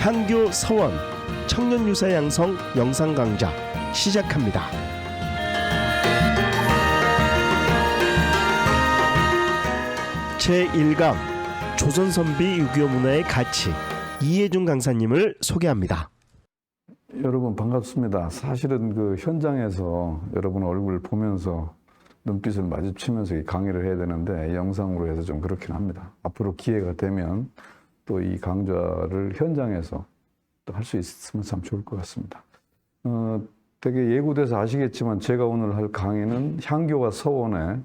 향교 서원 청년 유사 양성 영상 강좌 시작합니다. 제 1강 조선 선비 유교 문화의 가치 이해준 강사님을 소개합니다. 여러분 반갑습니다. 사실은 그 현장에서 여러분 얼굴 보면서 눈빛을 마주치면서 이 강의를 해야 되는데 영상으로 해서 좀 그렇긴 합니다. 앞으로 기회가 되면 또 이 강좌를 현장에서 또 할 수 있으면 참 좋을 것 같습니다. 어, 되게 예고돼서 아시겠지만 제가 오늘 할 강의는 향교와 서원의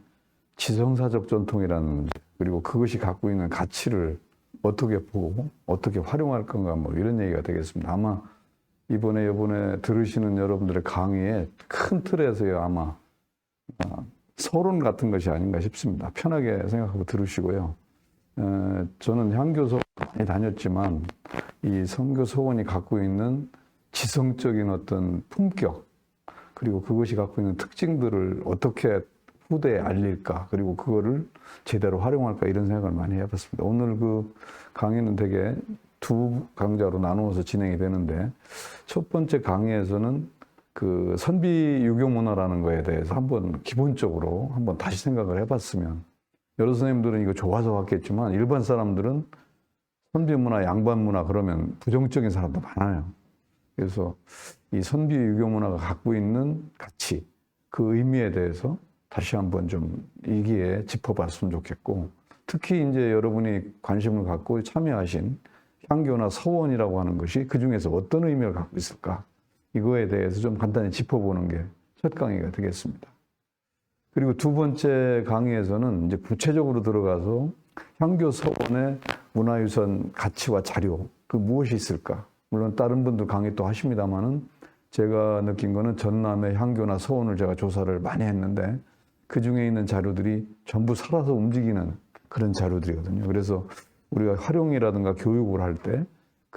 지성사적 전통이라는 문제 그리고 그것이 갖고 있는 가치를 어떻게 보고 어떻게 활용할 건가 뭐 이런 얘기가 되겠습니다. 아마 이번에 이번에 들으시는 여러분들의 강의에 큰 틀에서요 아마 어, 서론 같은 것이 아닌가 싶습니다. 편하게 생각하고 들으시고요. 에, 저는 많이 다녔지만 이 선교 소원이 갖고 있는 지성적인 어떤 품격 그리고 그것이 갖고 있는 특징들을 어떻게 후대에 알릴까 그리고 그거를 제대로 활용할까 이런 생각을 많이 해봤습니다. 오늘 그 강의는 되게 두 강좌로 나누어서 진행이 되는데 첫 번째 강의에서는 그 선비 유교 문화라는 거에 대해서 한번 기본적으로 한번 다시 생각을 해봤으면 여러 선생님들은 이거 좋아서 왔겠지만 일반 사람들은 선비 문화, 양반 문화 그러면 부정적인 사람도 많아요. 그래서 이 선비 유교 문화가 갖고 있는 가치, 그 의미에 대해서 다시 한번 좀 이기에 짚어봤으면 좋겠고 특히 이제 여러분이 관심을 갖고 참여하신 향교나 서원이라고 하는 것이 그 중에서 어떤 의미를 갖고 있을까 이거에 대해서 좀 간단히 짚어보는 게 첫 강의가 되겠습니다. 그리고 두 번째 강의에서는 이제 구체적으로 들어가서 향교 서원의 문화유산 가치와 자료 그 무엇이 있을까 물론 다른 분들 강의 또 하십니다만은 제가 느낀 거는 전남의 향교나 서원을 제가 조사를 많이 했는데 그 중에 있는 자료들이 전부 살아서 움직이는 그런 자료들이거든요. 그래서 우리가 활용이라든가 교육을 할 때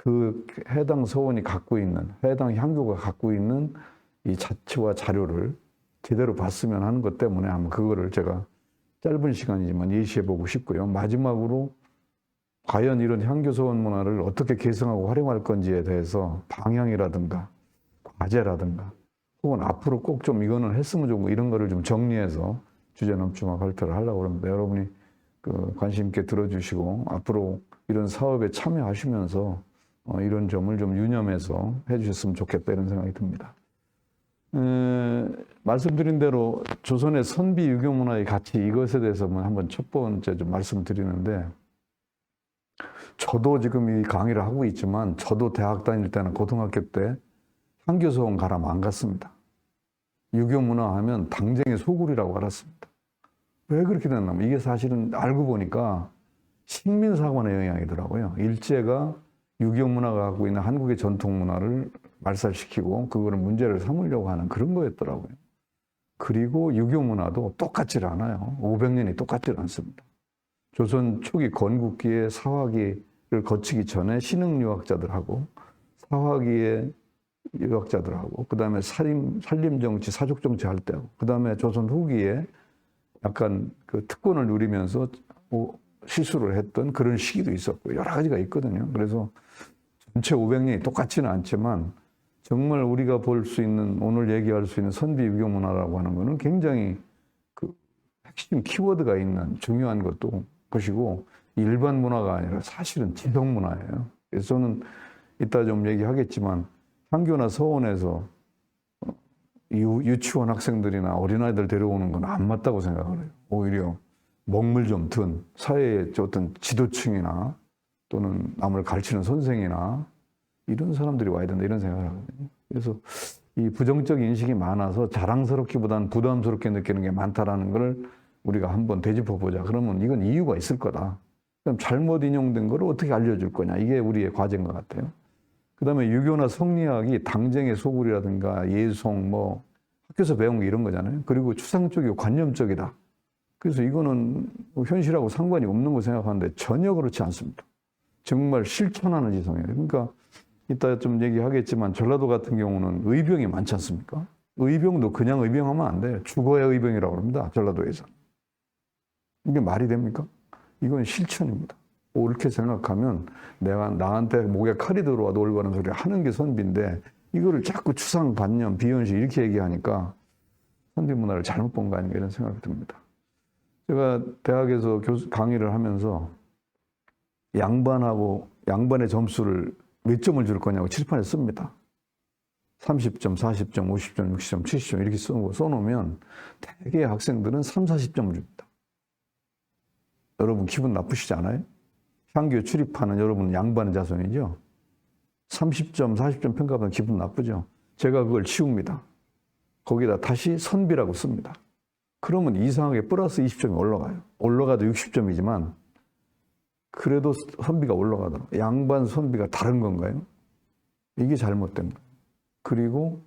그 해당 서원이 갖고 있는 해당 향교가 갖고 있는 이 자치와 자료를 제대로 봤으면 하는 것 때문에 아마 그거를 제가 짧은 시간이지만 예시해 보고 싶고요. 마지막으로 과연 이런 향교 서원 문화를 어떻게 개성하고 활용할 건지에 대해서 방향이라든가 과제라든가 혹은 앞으로 꼭 좀 이거는 했으면 좋고 이런 거를 좀 정리해서 주제 넘치마 발표를 하려고 합니다. 여러분이 그 관심 있게 들어주시고 앞으로 이런 사업에 참여하시면서 어, 이런 점을 좀 유념해서 해주셨으면 좋겠다 이런 생각이 듭니다. 에, 말씀드린 대로 조선의 선비 유교 문화의 가치 이것에 대해서만 한번 첫 번째 좀 말씀드리는데 저도 지금 이 강의를 하고 있지만 저도 대학 다닐 때는 고등학교 때 향교소원 가라면 안 갔습니다. 유교 문화 하면 당쟁의 소굴이라고 알았습니다. 왜 그렇게 됐냐면 이게 사실은 알고 보니까 식민사관의 영향이더라고요. 일제가 유교 문화가 갖고 있는 한국의 전통 문화를 말살시키고 그거를 문제를 삼으려고 하는 그런 거였더라고요. 그리고 유교 문화도 똑같질 않아요. 500년이 똑같질 않습니다. 조선 초기 건국기에 사화기를 거치기 전에 신흥 유학자들하고 사화기의 유학자들하고 그다음에 살림 살림 정치 사족 정치 할 때하고 그다음에 조선 후기에 약간 그 특권을 누리면서 뭐 시술을 했던 그런 시기도 있었고 여러 가지가 있거든요. 그래서 전체 500년이 똑같지는 않지만 정말 우리가 볼 수 있는 오늘 얘기할 수 있는 선비 유교 문화라고 하는 거는 굉장히 그 핵심 키워드가 있는 중요한 것도 것이고 일반 문화가 아니라 사실은 지성 문화예요. 그래서 저는 이따 좀 얘기하겠지만 향교나 서원에서 유, 유치원 학생들이나 어린아이들 데려오는 건 안 맞다고 생각을 해요. 오히려 먹물 좀 든 사회의 어떤 지도층이나 또는 남을 가르치는 선생이나 이런 사람들이 와야 된다 이런 생각을 하거든요. 그래서 이 부정적 인식이 많아서 자랑스럽기보다는 부담스럽게 느끼는 게 많다라는 걸 우리가 한번 되짚어 보자. 그러면 이건 이유가 있을 거다. 그럼 잘못 인용된 걸 어떻게 알려줄 거냐. 이게 우리의 과제인 것 같아요. 그 다음에 유교나 성리학이 당쟁의 소굴이라든가 예송, 뭐 학교에서 배운 게 이런 거잖아요. 그리고 추상적이고 관념적이다. 그래서 이거는 뭐 현실하고 상관이 없는 거 생각하는데 전혀 그렇지 않습니다. 정말 실천하는 지성이에요. 그러니까 이따 좀 얘기하겠지만 전라도 같은 경우는 의병이 많지 않습니까? 의병도 그냥 의병하면 안 돼요. 죽어야 의병이라고 합니다. 전라도에서. 이게 말이 됩니까? 이건 실천입니다. 옳게 생각하면 내가 나한테 목에 칼이 들어와도 올바른 소리 하는 게 선비인데 이거를 자꾸 추상 반념 비현실 이렇게 얘기하니까 선비 문화를 잘못 본 거 아닌가 이런 생각이 듭니다. 제가 대학에서 교수 강의를 하면서 양반하고 양반의 점수를 몇 점을 줄 거냐고 칠판에 씁니다. 30점, 40점, 50점, 60점, 70점 이렇게 써놓으면 대개 학생들은 3, 40점을 줍니다. 여러분 기분 나쁘시지 않아요? 향교 출입하는 여러분 양반의 자손이죠? 30점, 40점 평가받으면 기분 나쁘죠? 제가 그걸 치웁니다. 거기다 다시 선비라고 씁니다. 그러면 이상하게 플러스 20점이 올라가요. 올라가도 60점이지만 그래도 선비가 올라가더라고요. 양반 선비가 다른 건가요? 이게 잘못된 거예요. 그리고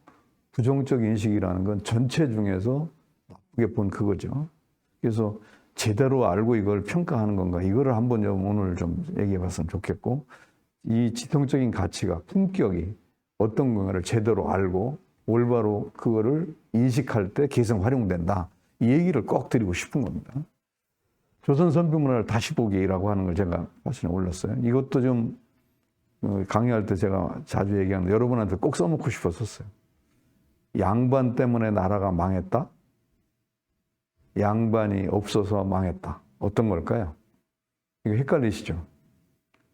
부정적 인식이라는 건 전체 중에서 나쁘게 본 그거죠. 그래서 제대로 알고 이걸 평가하는 건가 이거를 한번 좀 오늘 좀 얘기해 봤으면 좋겠고 이 지성적인 가치가 품격이 어떤 건가를 제대로 알고 올바로 그거를 인식할 때 개성 활용된다 이 얘기를 꼭 드리고 싶은 겁니다. 조선 선비 문화를 다시 보기라고 하는 걸 제가 사실은 올렸어요. 이것도 좀 어, 강의할 때 제가 자주 얘기하는데 여러분한테 꼭 써놓고 싶었었어요. 양반 때문에 나라가 망했다. 양반이 없어서 망했다. 어떤 걸까요? 이거 헷갈리시죠?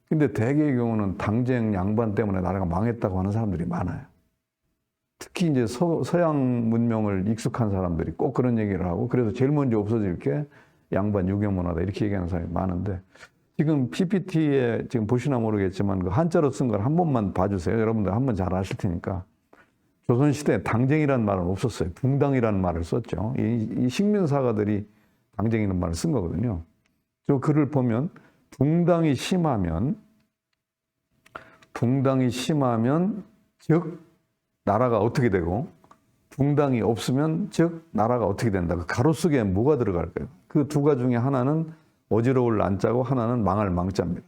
근데 대개의 경우는 당쟁 양반 때문에 나라가 망했다고 하는 사람들이 많아요. 특히 이제 서, 서양 문명을 익숙한 사람들이 꼭 그런 얘기를 하고 그래서 제일 먼저 없어질 게 양반 유교 문화다 이렇게 얘기하는 사람이 많은데 지금 PPT에 지금 보시나 모르겠지만 그 한자로 쓴 걸 한 번만 봐주세요. 여러분들 한 번 잘 아실 테니까. 조선시대에 당쟁이라는 말은 없었어요. 붕당이라는 말을 썼죠. 이, 이 식민사가들이 당쟁이라는 말을 쓴 거거든요. 저 글을 보면 붕당이 심하면 붕당이 심하면 즉 나라가 어떻게 되고 붕당이 없으면 즉 나라가 어떻게 된다. 그 가로 속에 뭐가 들어갈까요? 그 두 가지 중에 하나는 어지러울 안자고 하나는 망할 망자입니다.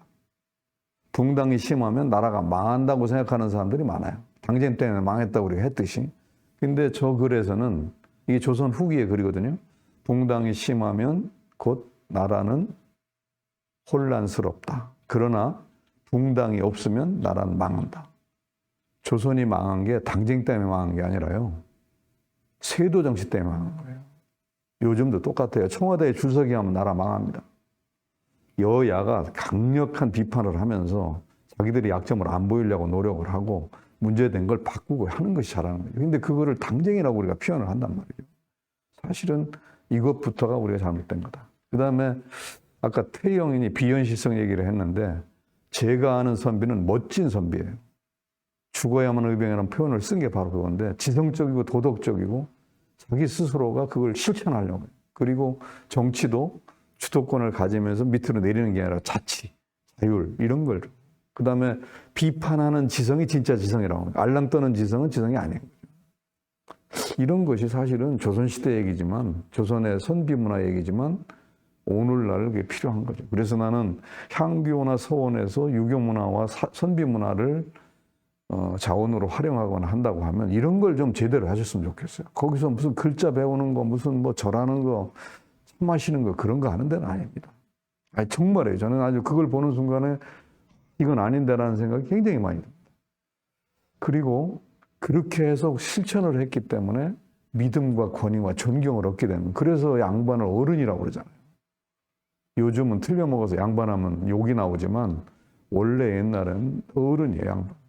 붕당이 심하면 나라가 망한다고 생각하는 사람들이 많아요. 당쟁 때문에 망했다고 우리가 했듯이. 근데 저 글에서는 이게 조선 후기의 글이거든요. 붕당이 심하면 곧 나라는 혼란스럽다. 그러나 붕당이 없으면 나라는 망한다. 조선이 망한 게 당쟁 때문에 망한 게 아니라요. 세도 정치 때문에. 요즘도 똑같아요. 청와대에 줄 서기 하면 나라 망합니다. 여야가 강력한 비판을 하면서 자기들이 약점을 안 보이려고 노력을 하고 문제된 걸 바꾸고 하는 것이 잘하는 거예요. 근데 그거를 당쟁이라고 우리가 표현을 한단 말이에요. 사실은 이것부터가 우리가 잘못된 거다. 그 다음에 아까 태영인이 비현실성 얘기를 했는데 제가 아는 선비는 멋진 선비예요. 죽어야만 의병이라는 표현을 쓴 게 바로 그건데 지성적이고 도덕적이고 자기 스스로가 그걸 실천하려고. 그리고 정치도 주도권을 가지면서 밑으로 내리는 게 아니라 자치, 자율 이런 걸. 그 다음에 비판하는 지성이 진짜 지성이라고 합니다. 알람 떠는 지성은 지성이 아니에요. 이런 것이 사실은 조선시대 얘기지만 조선의 선비 문화 얘기지만 오늘날 그게 필요한 거죠. 그래서 나는 향교나 서원에서 유교 문화와 사- 선비 문화를 어, 자원으로 활용하거나 한다고 하면 이런 걸 좀 제대로 하셨으면 좋겠어요. 거기서 무슨 글자 배우는 거, 무슨 뭐 절하는 거, 참 마시는 거 그런 거 하는 데는 아닙니다. 아니 정말이에요. 저는 아주 그걸 보는 순간에 이건 아닌데라는 생각이 굉장히 많이 듭니다. 그리고 그렇게 해서 실천을 했기 때문에 믿음과 권위와 존경을 얻게 되는. 그래서 양반을 어른이라고 그러잖아요. 요즘은 틀려 먹어서 양반하면 욕이 나오지만 원래 옛날엔 어른이에요, 양반.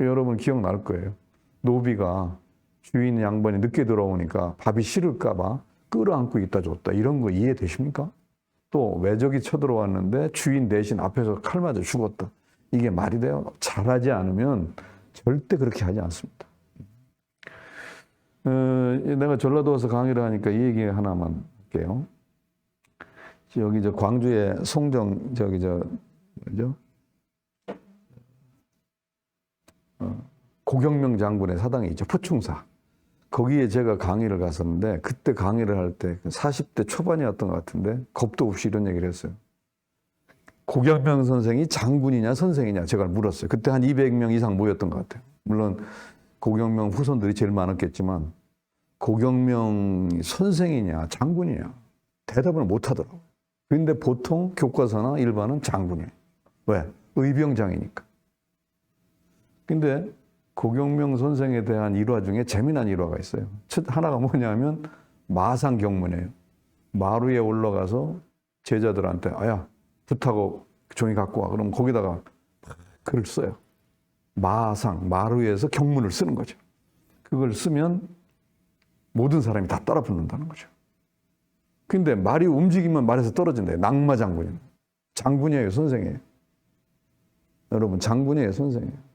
여러분 기억날 거예요. 노비가 주인 양반이 늦게 들어오니까 밥이 싫을까봐 끌어안고 있다 줬다. 이런 거 이해되십니까? 또 외적이 쳐들어왔는데 주인 대신 앞에서 칼 맞아 죽었다. 이게 말이 돼요? 잘하지 않으면 절대 그렇게 하지 않습니다. 어, 내가 전라도 와서 강의를 하니까 이 얘기 하나만 할게요. 여기 저 광주에 송정 저기 저 뭐죠? 고경명 장군의 사당이 있죠. 포충사. 거기에 제가 강의를 갔었는데 그때 강의를 할 때 40대 초반이었던 것 같은데 겁도 없이 이런 얘기를 했어요. 고경명 선생이 장군이냐 선생이냐 제가 물었어요. 그때 한 200명 이상 모였던 것 같아요. 물론 고경명 후손들이 제일 많았겠지만 고경명 선생이냐 장군이냐 대답을 못 하더라고요. 근데 보통 교과서나 일반은 장군이에요. 왜? 의병장이니까. 근데 고경명 선생에 대한 일화 중에 재미난 일화가 있어요. 첫 하나가 뭐냐면 마상 경문이에요. 마루에 올라가서 제자들한테 아야 부타고 종이 갖고 와. 그럼 거기다가 글을 써요. 마상 마루에서 경문을 쓰는 거죠. 그걸 쓰면 모든 사람이 다 따라 붙는다는 거죠. 근데 말이 움직이면 말에서 떨어진대요. 낙마 장군이. 장군이에요, 선생이에요. 여러분, 장군이에요, 선생이에요.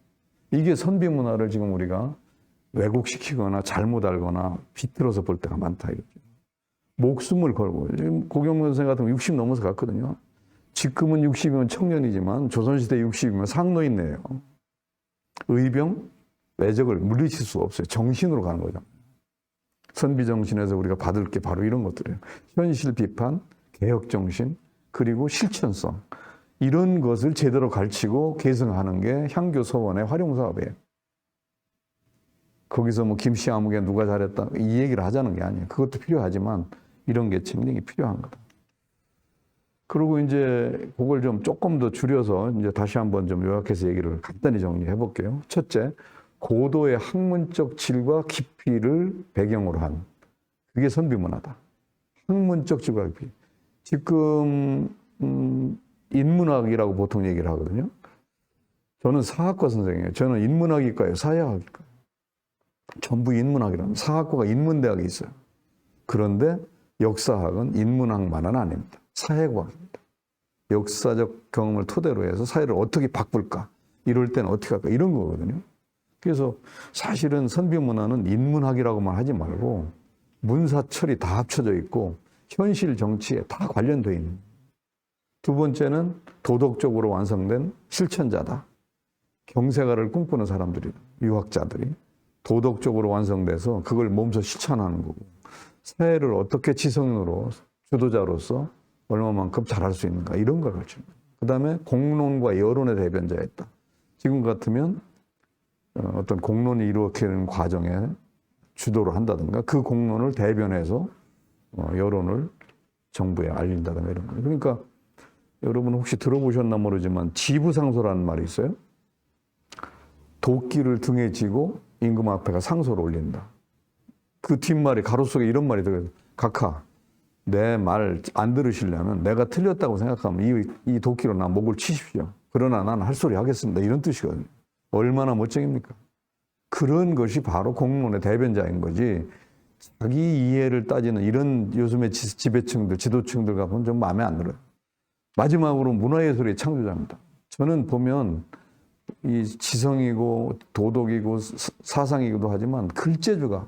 이게 선비 문화를 지금 우리가 왜곡시키거나 잘못 알거나 비틀어서 볼 때가 많다 이거죠. 목숨을 걸고 지금 고경문 선생 같은 거 60 넘어서 갔거든요. 지금은 60이면 청년이지만 조선시대 60이면 상노인네요. 의병, 외적을 물리칠 수 없어요. 정신으로 가는 거죠. 선비 정신에서 우리가 받을 게 바로 이런 것들이에요. 현실 비판, 개혁 정신, 그리고 실천성. 이런 것을 제대로 가르치고 계승하는 게 향교 서원의 활용 사업이에요. 거기서 뭐 김씨 아무개 누가 잘했다 이 얘기를 하자는 게 아니에요. 그것도 필요하지만 이런 게 굉장히 필요한 거다. 그리고 이제 그걸 좀 조금 더 줄여서 이제 다시 한번 좀 요약해서 얘기를 간단히 정리해 볼게요. 첫째, 고도의 학문적 질과 깊이를 배경으로 한 그게 선비 문화다. 학문적 질과 깊이. 지금 음, 인문학이라고 보통 얘기를 하거든요. 저는 사학과 선생이에요. 저는 인문학이과예요. 사회학이과. 전부 인문학이라는 사학과가 인문대학에 있어요. 그런데 역사학은 인문학만은 아닙니다. 사회과학입니다. 역사적 경험을 토대로 해서 사회를 어떻게 바꿀까? 이럴 때는 어떻게 할까? 이런 거거든요. 그래서 사실은 선비 문화는 인문학이라고만 하지 말고 문사철이 다 합쳐져 있고 현실 정치에 다 관련되어 있는. 두 번째는 도덕적으로 완성된 실천자다. 경세가를 꿈꾸는 사람들이, 유학자들이 도덕적으로 완성돼서 그걸 몸소 실천하는 거고 사회를 어떻게 지성으로 주도자로서 얼마만큼 잘할 수 있는가 이런 걸 가르치는 거예요. 그 다음에 공론과 여론의 대변자였다. 지금 같으면 어, 어떤 공론이 이루어지는 과정에 주도를 한다든가 그 공론을 대변해서 어, 여론을 정부에 알린다든가 이런 거예요. 그러니까 여러분 혹시 들어보셨나 모르지만 지부상소라는 말이 있어요. 도끼를 등에 지고 임금 앞에가 상소를 올린다. 그 뒷말이 가로 속에 이런 말이 들어요. 각하, 내 말 안 들으시려면 내가 틀렸다고 생각하면 이, 이 도끼로 나 목을 치십시오. 그러나 나는 할 소리 하겠습니다. 이런 뜻이거든요. 얼마나 멋쟁입니까? 그런 것이 바로 공론의 대변자인 거지. 자기 이해를 따지는 이런 요즘의 지- 지배층들, 지도층들 가보면 좀 마음에 안 들어요. 마지막으로 문화예술의 창조자입니다. 저는 보면 이 지성이고 도덕이고 사- 사상이기도 하지만 글재주가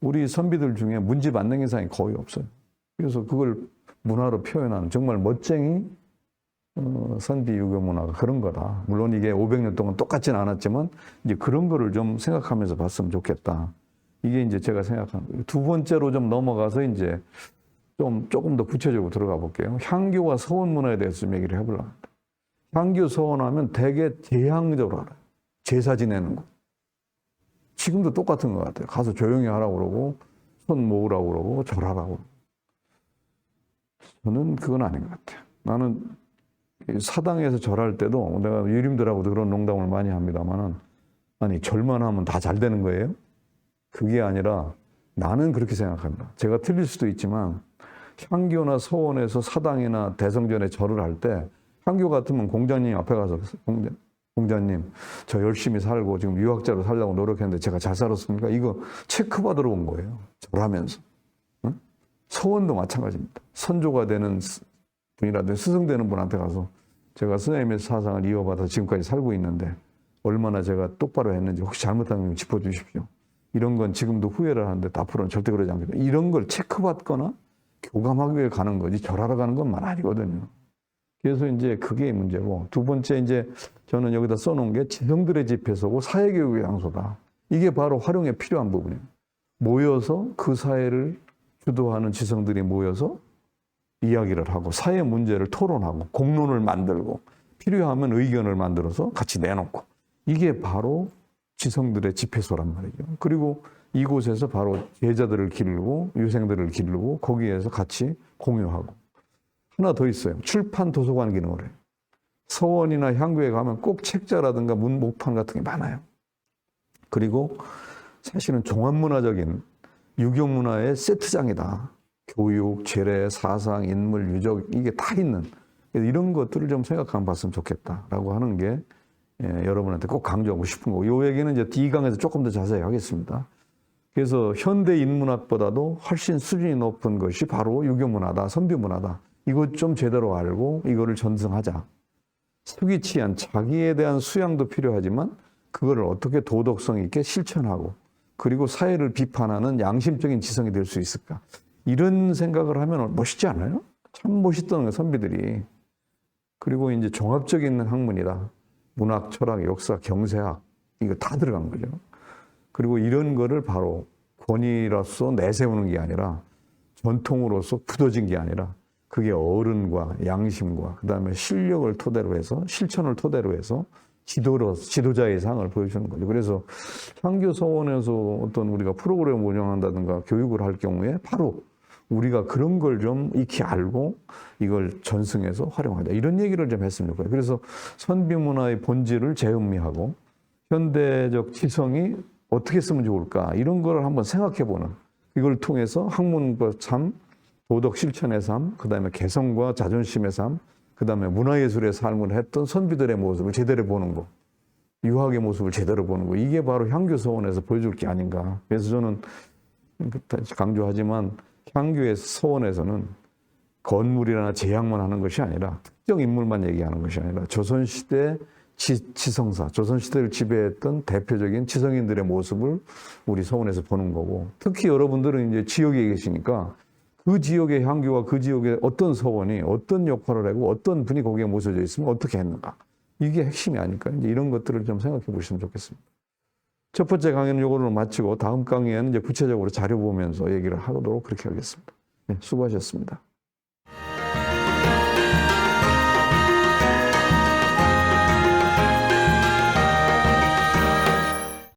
우리 선비들 중에 문제 만능 이상이 거의 없어요. 그래서 그걸 문화로 표현하는 정말 멋쟁이 어, 선비 유교 문화가 그런 거다. 물론 이게 500년 동안 똑같지는 않았지만 이제 그런 거를 좀 생각하면서 봤으면 좋겠다. 이게 이제 제가 생각하는 거예요. 두 번째로 좀 넘어가서 이제 좀 조금 더 구체적으로 들어가 볼게요. 향교와 서원 문화에 대해서 좀 얘기를 해보려고 합니다. 향교 서원하면 되게 제향적으로 알아요. 제사 지내는 거. 지금도 똑같은 것 같아요. 가서 조용히 하라고 그러고 손 모으라고 그러고 절하라고. 저는 그건 아닌 것 같아요. 나는 이 사당에서 절할 때도 내가 유림들하고도 그런 농담을 많이 합니다만은 아니 절만 하면 다 잘 되는 거예요? 그게 아니라 나는 그렇게 생각합니다. 제가 틀릴 수도 있지만 향교나 서원에서 사당이나 대성전에 절을 할 때 향교 같으면 공자님 앞에 가서 공자, 공자님 저 열심히 살고 지금 유학자로 살려고 노력했는데 제가 잘 살았습니까? 이거 체크받으러 온 거예요. 절하면서. 응? 서원도 마찬가지입니다. 선조가 되는 스- 분이라든지 스승되는 분한테 가서 제가 선생님의 사상을 이어받아서 지금까지 살고 있는데 얼마나 제가 똑바로 했는지 혹시 잘못한 점 짚어주십시오. 이런 건 지금도 후회를 하는데 앞으로는 절대 그러지 않겠다. 이런 걸 체크받거나 교감하기 위해 가는 거지 절하러 가는 건말 아니거든요. 그래서 이제 그게 문제고 두 번째 이제 저는 여기다 써놓은 게 지성들의 집회소고 사회교육의 장소다. 이게 바로 활용에 필요한 부분이에요. 모여서 그 사회를 주도하는 지성들이 모여서 이야기를 하고 사회 문제를 토론하고 공론을 만들고 필요하면 의견을 만들어서 같이 내놓고 이게 바로 지성들의 집회소란 말이죠. 그리고 이곳에서 바로 제자들을 기르고 유생들을 기르고 거기에서 같이 공유하고 하나 더 있어요. 출판 도서관 기능을 해요. 서원이나 향교에 가면 꼭 책자라든가 문목판 같은 게 많아요. 그리고 사실은 종합문화적인 유교 문화의 세트장이다. 교육, 재래, 사상, 인물, 유적 이게 다 있는 이런 것들을 좀 생각하면 봤으면 좋겠다라고 하는 게 예, 여러분한테 꼭 강조하고 싶은 거고 이 얘기는 이제 D강에서 조금 더 자세히 하겠습니다. 그래서 현대 인문학보다도 훨씬 수준이 높은 것이 바로 유교 문화다, 선비 문화다. 이것 좀 제대로 알고 이거를 전승하자. 취한 자기에 대한 수양도 필요하지만 그거를 어떻게 도덕성 있게 실천하고 그리고 사회를 비판하는 양심적인 지성이 될 수 있을까? 이런 생각을 하면 멋있지 않아요? 참 거예요, 선비들이. 그리고 이제 종합적인 학문이다. 문학, 철학, 역사, 경제학 이거 다 들어간 거죠. 그리고 이런 거를 바로 권위로서 내세우는 게 아니라 전통으로서 굳어진 게 아니라 그게 어른과 양심과 그다음에 실력을 토대로 해서 실천을 토대로 해서 지도로 지도자의 상을 보여주는 거죠. 그래서 향교 서원에서 어떤 우리가 프로그램 운영한다든가 교육을 할 경우에 바로 우리가 그런 걸 좀 익히 알고 이걸 전승해서 활용하자 이런 얘기를 좀 했으면 좋겠어요. 그래서 선비 문화의 본질을 재음미하고 현대적 지성이 어떻게 쓰면 좋을까 이런 걸 한번 생각해 보는 이걸 통해서 학문과 삶, 도덕 실천의 삶, 그 다음에 개성과 자존심의 삶, 그 다음에 문화예술의 삶을 했던 선비들의 모습을 제대로 보는 거, 유학의 모습을 제대로 보는 거, 이게 바로 향교 서원에서 보여줄 게 아닌가. 그래서 저는 강조하지만 향교의 서원에서는 건물이나 제약만 하는 것이 아니라 특정 인물만 얘기하는 것이 아니라 조선시대 지, 지성사, 조선시대를 지배했던 대표적인 지성인들의 모습을 우리 서원에서 보는 거고 특히 여러분들은 이제 지역에 계시니까 그 지역의 향교와 그 지역의 어떤 서원이 어떤 역할을 하고 어떤 분이 거기에 모셔져 있으면 어떻게 했는가. 이게 핵심이 아닐까. 이제 이런 것들을 좀 생각해 보시면 좋겠습니다. 첫 번째 강의는 요거로 마치고 다음 강의에는 이제 구체적으로 자료 보면서 얘기를 하도록 그렇게 하겠습니다. 네, 수고하셨습니다.